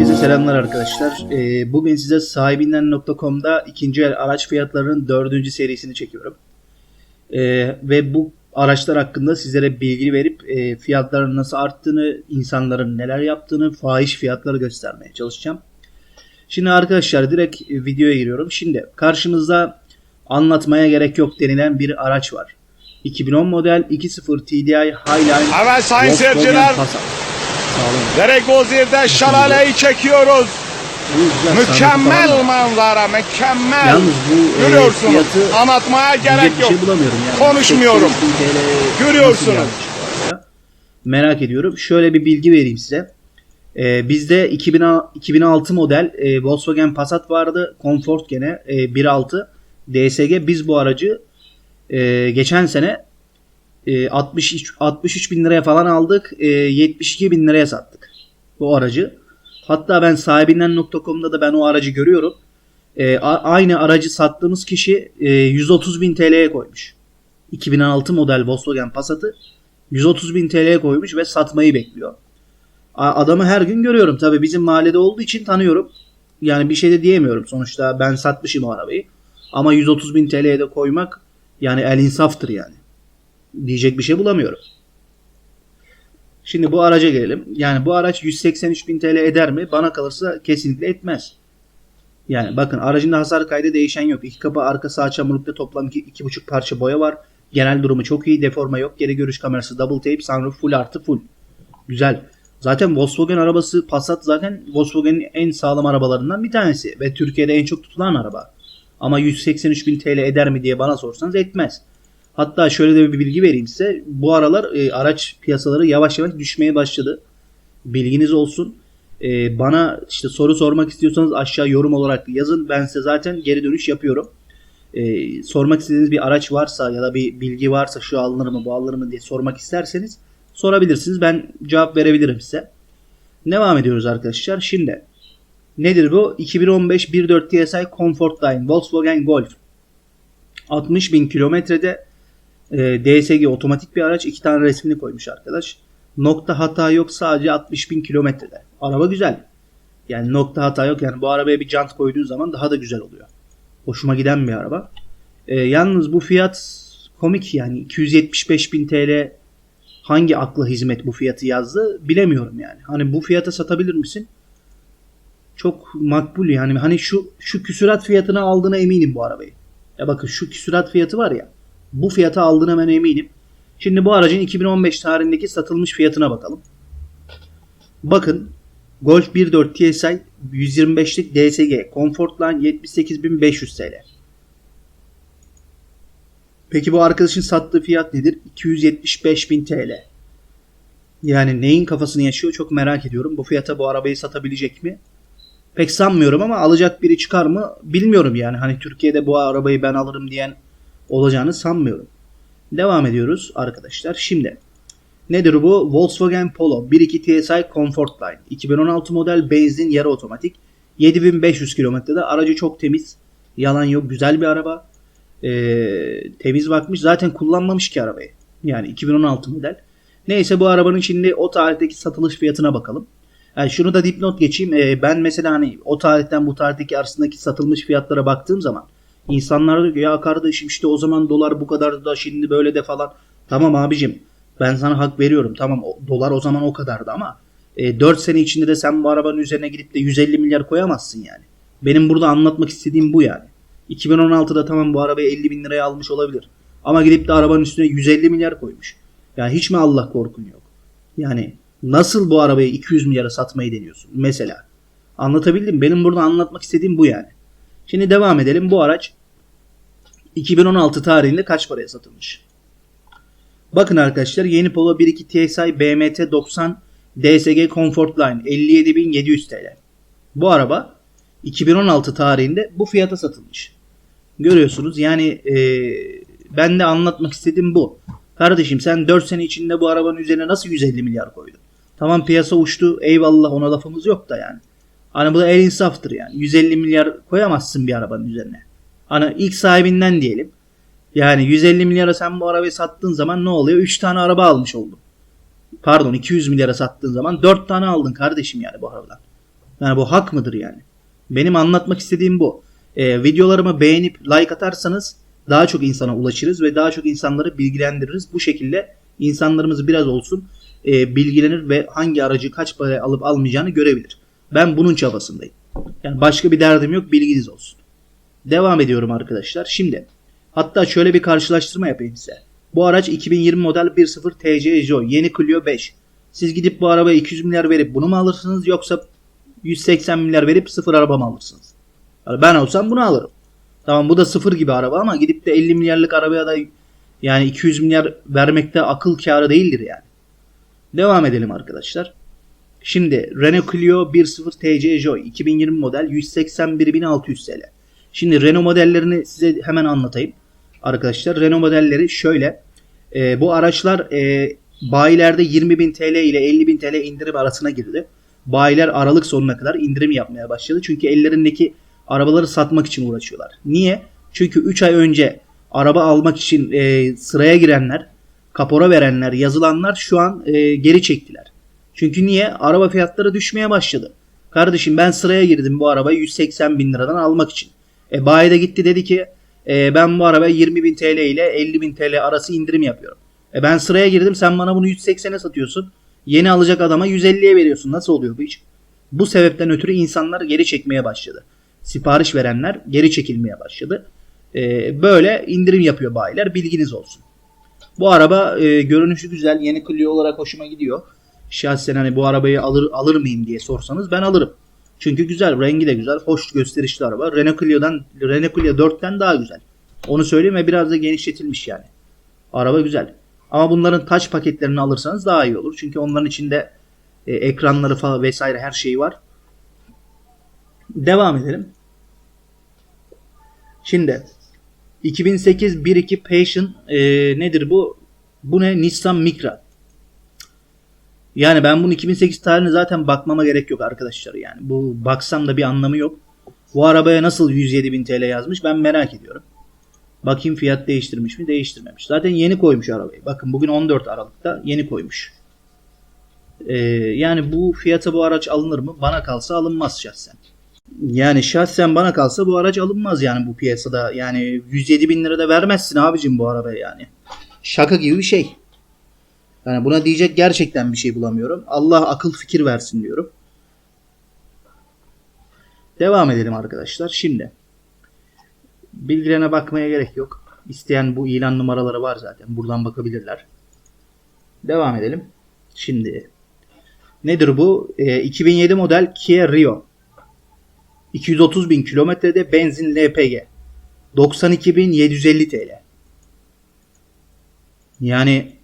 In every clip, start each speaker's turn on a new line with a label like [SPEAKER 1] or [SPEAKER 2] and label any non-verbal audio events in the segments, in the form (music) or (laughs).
[SPEAKER 1] Herkese selamlar arkadaşlar. Ee, bugün size sahibinden.com'da ikinci el araç fiyatlarının dördüncü serisini çekiyorum. Ee, ve bu araçlar hakkında sizlere bilgi verip e, fiyatların nasıl arttığını, insanların neler yaptığını, fahiş fiyatları göstermeye çalışacağım. Şimdi arkadaşlar direkt videoya giriyorum. Şimdi karşımızda anlatmaya gerek yok denilen bir araç var. 2010 model 2.0 TDI Highline
[SPEAKER 2] Evet sayın seyirciler,
[SPEAKER 1] Passat.
[SPEAKER 2] Derek Bozir'de şelaleyi çekiyoruz. Mükemmel manzara, mükemmel.
[SPEAKER 1] Yalnız bu e,
[SPEAKER 2] Görüyorsunuz,
[SPEAKER 1] fiyatı
[SPEAKER 2] anlatmaya gerek yok.
[SPEAKER 1] şey bulamıyorum yani.
[SPEAKER 2] Konuşmuyorum.
[SPEAKER 1] 80 bin TL
[SPEAKER 2] Görüyorsunuz.
[SPEAKER 1] Merak ediyorum. Şöyle bir bilgi vereyim size. Ee, bizde 2000, 2006 model e, Volkswagen Passat vardı. Comfort gene e, 1.6 DSG. Biz bu aracı e, geçen sene e, 63, 63 bin liraya falan aldık. E, 72 bin liraya sattık bu aracı. Hatta ben sahibinden.com'da da ben o aracı görüyorum. E, aynı aracı sattığımız kişi e, 130 bin TL'ye koymuş. 2006 model Volkswagen Passat'ı 130 bin TL'ye koymuş ve satmayı bekliyor. Adamı her gün görüyorum. Tabi bizim mahallede olduğu için tanıyorum. Yani bir şey de diyemiyorum. Sonuçta ben satmışım o arabayı. Ama 130 bin TL'ye de koymak yani el insaftır yani. Diyecek bir şey bulamıyorum. Şimdi bu araca gelelim. Yani bu araç 183 bin TL eder mi? Bana kalırsa kesinlikle etmez. Yani bakın aracında hasar kaydı değişen yok. İki kapı arka sağ çamurlukta toplam iki, iki buçuk parça boya var. Genel durumu çok iyi. Deforma yok. Geri görüş kamerası double tape. Sunroof full artı full. Güzel. Zaten Volkswagen arabası Passat zaten Volkswagen'in en sağlam arabalarından bir tanesi. Ve Türkiye'de en çok tutulan araba. Ama 183 bin TL eder mi diye bana sorsanız etmez. Hatta şöyle de bir bilgi vereyim size. Bu aralar e, araç piyasaları yavaş yavaş düşmeye başladı. Bilginiz olsun. E, bana işte soru sormak istiyorsanız aşağı yorum olarak yazın. Ben size zaten geri dönüş yapıyorum. E, sormak istediğiniz bir araç varsa ya da bir bilgi varsa şu alınır mı bu alınır mı diye sormak isterseniz sorabilirsiniz. Ben cevap verebilirim size. Devam ediyoruz arkadaşlar. Şimdi nedir bu? 2015 1.4 TSI Comfortline Volkswagen Golf. 60 bin kilometrede e, DSG otomatik bir araç. iki tane resmini koymuş arkadaş. Nokta hata yok sadece 60 bin kilometrede. Araba güzel. Yani nokta hata yok. Yani bu arabaya bir jant koyduğun zaman daha da güzel oluyor. Hoşuma giden bir araba. E, yalnız bu fiyat komik yani. 275 bin TL hangi akla hizmet bu fiyatı yazdı bilemiyorum yani. Hani bu fiyata satabilir misin? Çok makbul yani. Hani şu şu küsurat fiyatına aldığına eminim bu arabayı. Ya bakın şu küsurat fiyatı var ya. Bu fiyata aldığına ben eminim. Şimdi bu aracın 2015 tarihindeki satılmış fiyatına bakalım. Bakın Golf 1.4 TSI 125'lik DSG Comfortline 78.500 TL. Peki bu arkadaşın sattığı fiyat nedir? 275.000 TL. Yani neyin kafasını yaşıyor çok merak ediyorum. Bu fiyata bu arabayı satabilecek mi? Pek sanmıyorum ama alacak biri çıkar mı bilmiyorum yani. Hani Türkiye'de bu arabayı ben alırım diyen olacağını sanmıyorum. Devam ediyoruz arkadaşlar. Şimdi nedir bu? Volkswagen Polo 1.2 TSI Comfortline 2016 model benzin yarı otomatik 7500 kilometrede aracı çok temiz. Yalan yok güzel bir araba. Ee, temiz bakmış zaten kullanmamış ki arabayı. Yani 2016 model. Neyse bu arabanın şimdi o tarihteki satılış fiyatına bakalım. Yani şunu da dipnot geçeyim. Ee, ben mesela hani o tarihten bu tarihteki arasındaki satılmış fiyatlara baktığım zaman insanlar diyor ki ya kardeşim işte o zaman dolar bu kadar da şimdi böyle de falan. Tamam abicim ben sana hak veriyorum. Tamam dolar o zaman o kadardı ama e, 4 sene içinde de sen bu arabanın üzerine gidip de 150 milyar koyamazsın yani. Benim burada anlatmak istediğim bu yani. 2016'da tamam bu arabayı 50 bin liraya almış olabilir. Ama gidip de arabanın üstüne 150 milyar koymuş. Yani hiç mi Allah korkun yok? Yani nasıl bu arabayı 200 milyara satmayı deniyorsun mesela? Anlatabildim. Benim burada anlatmak istediğim bu yani. Şimdi devam edelim. Bu araç 2016 tarihinde kaç paraya satılmış? Bakın arkadaşlar yeni Polo 1.2 TSI BMT 90 DSG Comfortline 57.700 TL. Bu araba 2016 tarihinde bu fiyata satılmış. Görüyorsunuz yani e, ben de anlatmak istediğim bu. Kardeşim sen 4 sene içinde bu arabanın üzerine nasıl 150 milyar koydun? Tamam piyasa uçtu eyvallah ona lafımız yok da yani. Hani bu da el insaftır yani. 150 milyar koyamazsın bir arabanın üzerine. Hani ilk sahibinden diyelim. Yani 150 milyara sen bu arabayı sattığın zaman ne oluyor? 3 tane araba almış oldun. Pardon 200 milyara sattığın zaman 4 tane aldın kardeşim yani bu arabadan. Yani bu hak mıdır yani? Benim anlatmak istediğim bu. Ee, videolarımı beğenip like atarsanız daha çok insana ulaşırız ve daha çok insanları bilgilendiririz. Bu şekilde insanlarımız biraz olsun e, bilgilenir ve hangi aracı kaç paraya alıp almayacağını görebilir. Ben bunun çabasındayım. Yani başka bir derdim yok bilginiz olsun. Devam ediyorum arkadaşlar. Şimdi hatta şöyle bir karşılaştırma yapayım size. Bu araç 2020 model 1.0 TC Joy yeni Clio 5. Siz gidip bu arabaya 200 milyar verip bunu mu alırsınız yoksa 180 milyar verip sıfır araba mı alırsınız? Yani ben olsam bunu alırım. Tamam bu da sıfır gibi araba ama gidip de 50 milyarlık arabaya da yani 200 milyar vermekte akıl kârı değildir yani. Devam edelim arkadaşlar. Şimdi Renault Clio 1.0 TC Joy 2020 model 181.600 TL. Şimdi Renault modellerini size hemen anlatayım. Arkadaşlar Renault modelleri şöyle. E, bu araçlar e, bayilerde 20.000 TL ile 50.000 TL indirim arasına girdi. Bayiler Aralık sonuna kadar indirim yapmaya başladı. Çünkü ellerindeki arabaları satmak için uğraşıyorlar. Niye? Çünkü 3 ay önce araba almak için e, sıraya girenler, kapora verenler, yazılanlar şu an e, geri çektiler. Çünkü niye? Araba fiyatları düşmeye başladı. Kardeşim ben sıraya girdim bu arabayı 180 bin liradan almak için. E, bayi de gitti dedi ki e, ben bu arabaya 20 bin TL ile 50 bin TL arası indirim yapıyorum. E, ben sıraya girdim sen bana bunu 180'e satıyorsun. Yeni alacak adama 150'ye veriyorsun. Nasıl oluyor bu iş? Bu sebepten ötürü insanlar geri çekmeye başladı. Sipariş verenler geri çekilmeye başladı. E, böyle indirim yapıyor bayiler bilginiz olsun. Bu araba e, görünüşü güzel. Yeni Clio olarak hoşuma gidiyor. Şahsen hani bu arabayı alır alır mıyım diye sorsanız ben alırım. Çünkü güzel, rengi de güzel, hoş gösterişli araba. Renault Clio'dan Renault Clio 4'ten daha güzel. Onu söyleyeyim ve biraz da genişletilmiş yani. Araba güzel. Ama bunların taç paketlerini alırsanız daha iyi olur. Çünkü onların içinde e, ekranları falan vesaire her şeyi var. Devam edelim. Şimdi 2008 1.2 Passion e, nedir bu? Bu ne? Nissan Micra. Yani ben bunun 2008 tarihine zaten bakmama gerek yok arkadaşlar yani. Bu baksam da bir anlamı yok. Bu arabaya nasıl 107 bin TL yazmış ben merak ediyorum. Bakayım fiyat değiştirmiş mi? Değiştirmemiş. Zaten yeni koymuş arabayı. Bakın bugün 14 Aralık'ta yeni koymuş. Ee, yani bu fiyata bu araç alınır mı? Bana kalsa alınmaz şahsen. Yani şahsen bana kalsa bu araç alınmaz yani bu piyasada. Yani 107 bin lirada vermezsin abicim bu arabaya yani. Şaka gibi bir şey. Yani buna diyecek gerçekten bir şey bulamıyorum. Allah akıl fikir versin diyorum. Devam edelim arkadaşlar. Şimdi bilgilerine bakmaya gerek yok. İsteyen bu ilan numaraları var zaten. Buradan bakabilirler. Devam edelim. Şimdi nedir bu? Ee, 2007 model Kia Rio. 230 bin kilometrede benzin LPG. 92.750 TL. Yani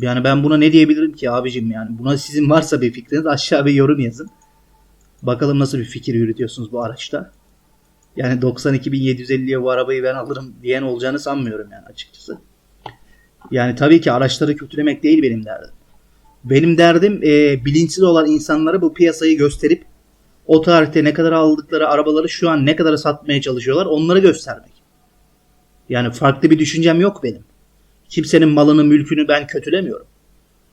[SPEAKER 1] yani ben buna ne diyebilirim ki abicim yani. Buna sizin varsa bir fikriniz aşağı bir yorum yazın. Bakalım nasıl bir fikir yürütüyorsunuz bu araçta. Yani 92.750'ye bu arabayı ben alırım diyen olacağını sanmıyorum yani açıkçası. Yani tabii ki araçları kötülemek değil benim derdim. Benim derdim e, bilinçsiz olan insanlara bu piyasayı gösterip o tarihte ne kadar aldıkları arabaları şu an ne kadar satmaya çalışıyorlar onları göstermek. Yani farklı bir düşüncem yok benim. Kimsenin malını, mülkünü ben kötülemiyorum.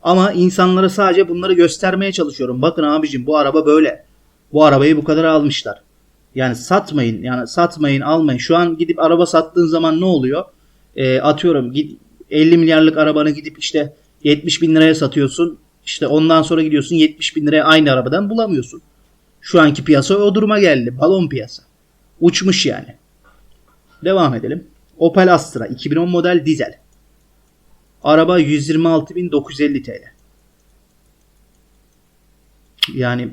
[SPEAKER 1] Ama insanlara sadece bunları göstermeye çalışıyorum. Bakın abicim bu araba böyle. Bu arabayı bu kadar almışlar. Yani satmayın. Yani satmayın, almayın. Şu an gidip araba sattığın zaman ne oluyor? E, atıyorum git 50 milyarlık arabanı gidip işte 70 bin liraya satıyorsun. İşte ondan sonra gidiyorsun 70 bin liraya aynı arabadan bulamıyorsun. Şu anki piyasa o duruma geldi. Balon piyasa. Uçmuş yani. Devam edelim. Opel Astra 2010 model dizel. Araba 126.950 TL. Yani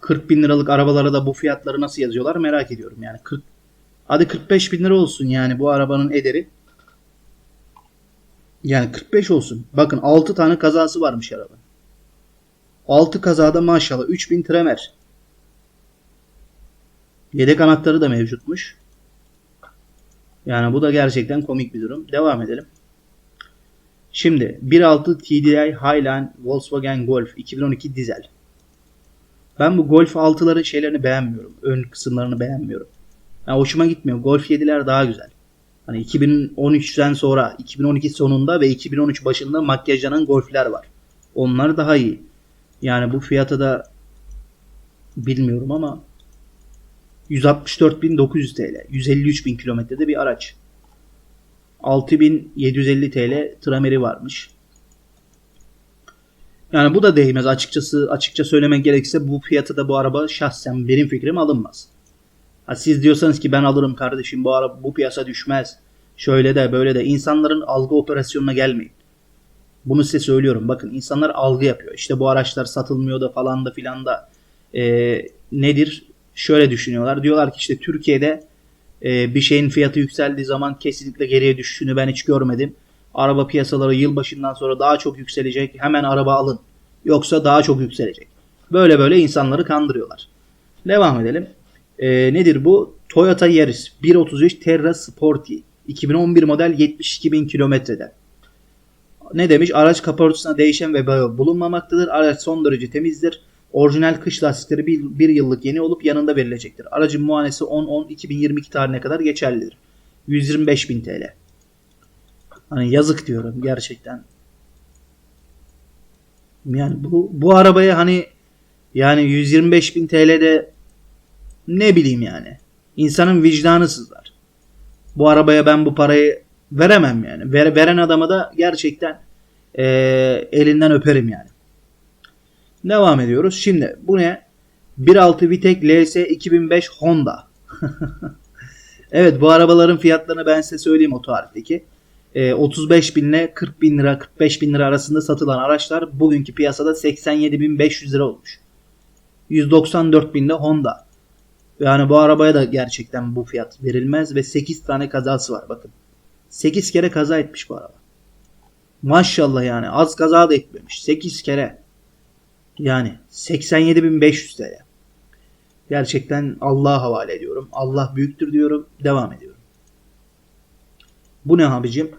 [SPEAKER 1] 40 bin liralık arabalara da bu fiyatları nasıl yazıyorlar merak ediyorum. Yani 40 hadi 45 bin lira olsun yani bu arabanın ederi. Yani 45 olsun. Bakın 6 tane kazası varmış araba. 6 kazada maşallah 3000 tremer. Yedek anahtarı da mevcutmuş. Yani bu da gerçekten komik bir durum. Devam edelim. Şimdi 1.6 TDI Highline Volkswagen Golf 2012 dizel. Ben bu Golf 6'ların şeylerini beğenmiyorum. Ön kısımlarını beğenmiyorum. Yani hoşuma gitmiyor. Golf 7'ler daha güzel. Hani 2013'ten sonra 2012 sonunda ve 2013 başında makyajlanan Golf'ler var. Onlar daha iyi. Yani bu fiyata da bilmiyorum ama 164.900 TL. 153.000 kilometrede bir araç. 6.750 TL trameri varmış. Yani bu da değmez açıkçası açıkça söylemek gerekirse bu fiyatı da bu araba şahsen benim fikrim alınmaz. Ha siz diyorsanız ki ben alırım kardeşim bu araba bu piyasa düşmez. Şöyle de böyle de insanların algı operasyonuna gelmeyin. Bunu size söylüyorum. Bakın insanlar algı yapıyor. İşte bu araçlar satılmıyor da falan da filan da Ee, nedir? Şöyle düşünüyorlar. Diyorlar ki işte Türkiye'de e, bir şeyin fiyatı yükseldiği zaman kesinlikle geriye düşüşünü ben hiç görmedim. Araba piyasaları yılbaşından sonra daha çok yükselecek. Hemen araba alın. Yoksa daha çok yükselecek. Böyle böyle insanları kandırıyorlar. Devam edelim. Ee, nedir bu? Toyota Yaris 1.35 Terra Sporty 2011 model 72.000 kilometrede. Ne demiş? Araç kaportasına değişen ve bulunmamaktadır. Araç son derece temizdir. Orijinal kış lastikleri bir, bir yıllık yeni olup yanında verilecektir. Aracın muayenesi 10-10-2022 tarihine kadar geçerlidir. 125.000 TL. Hani yazık diyorum gerçekten. Yani bu bu arabaya hani yani 125.000 TL'de ne bileyim yani. İnsanın vicdanı sızlar. Bu arabaya ben bu parayı veremem yani. Ver, veren adama da gerçekten eee, elinden öperim yani. Devam ediyoruz. Şimdi bu ne? 1.6 Vitek LS 2005 Honda. (laughs) evet bu arabaların fiyatlarını ben size söyleyeyim o tarihteki. Ee, 35 bin ile 40 bin lira 45 bin lira arasında satılan araçlar bugünkü piyasada 87.500 lira olmuş. 194 binde Honda. Yani bu arabaya da gerçekten bu fiyat verilmez ve 8 tane kazası var bakın. 8 kere kaza etmiş bu araba. Maşallah yani az kaza da etmemiş. 8 kere. Yani 87.500 TL. Gerçekten Allah'a havale ediyorum. Allah büyüktür diyorum. Devam ediyorum. Bu ne abicim?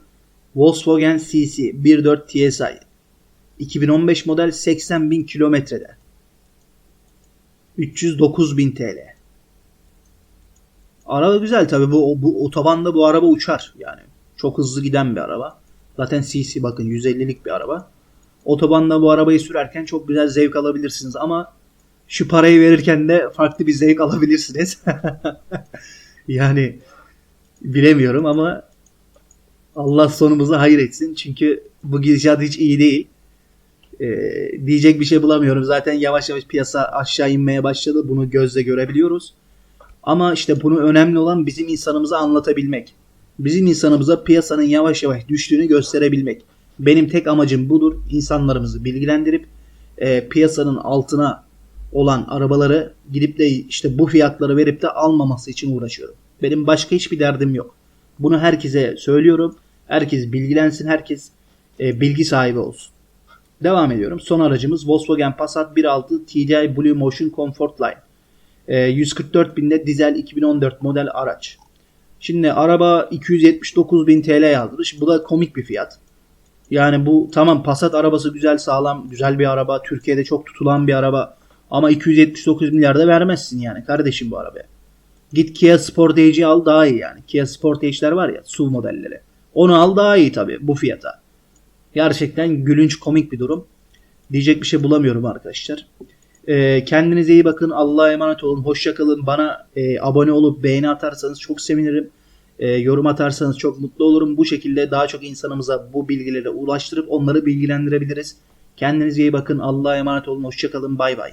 [SPEAKER 1] Volkswagen CC 1.4 TSI. 2015 model 80.000 kilometrede. 309.000 TL. Araba güzel tabi bu, bu otobanda bu araba uçar yani. Çok hızlı giden bir araba. Zaten CC bakın 150'lik bir araba. Otobanda bu arabayı sürerken çok güzel zevk alabilirsiniz ama şu parayı verirken de farklı bir zevk (laughs) alabilirsiniz. (laughs) yani bilemiyorum ama Allah sonumuzu hayır etsin. Çünkü bu gidişat hiç iyi değil. Ee, diyecek bir şey bulamıyorum. Zaten yavaş yavaş piyasa aşağı inmeye başladı. Bunu gözle görebiliyoruz. Ama işte bunu önemli olan bizim insanımıza anlatabilmek. Bizim insanımıza piyasanın yavaş yavaş düştüğünü gösterebilmek. Benim tek amacım budur. İnsanlarımızı bilgilendirip e, piyasanın altına olan arabaları gidip de işte bu fiyatları verip de almaması için uğraşıyorum. Benim başka hiçbir derdim yok. Bunu herkese söylüyorum. Herkes bilgilensin, herkes e, bilgi sahibi olsun. Devam ediyorum. Son aracımız Volkswagen Passat 1.6 TDI Blue Motion Comfort Line. E, 144 binde dizel 2014 model araç. Şimdi araba 279 bin TL yazmış. Bu da komik bir fiyat. Yani bu tamam Passat arabası güzel sağlam güzel bir araba. Türkiye'de çok tutulan bir araba. Ama 279 milyarda vermezsin yani kardeşim bu arabaya. Git Kia Sportage'i al daha iyi yani. Kia Sportage'ler var ya SUV modelleri. Onu al daha iyi tabi bu fiyata. Gerçekten gülünç komik bir durum. Diyecek bir şey bulamıyorum arkadaşlar. Ee, kendinize iyi bakın. Allah'a emanet olun. Hoşça kalın. Bana e, abone olup beğeni atarsanız çok sevinirim. E, yorum atarsanız çok mutlu olurum. Bu şekilde daha çok insanımıza bu bilgileri ulaştırıp onları bilgilendirebiliriz. Kendinize iyi bakın. Allah'a emanet olun. Hoşça kalın. Bay bay.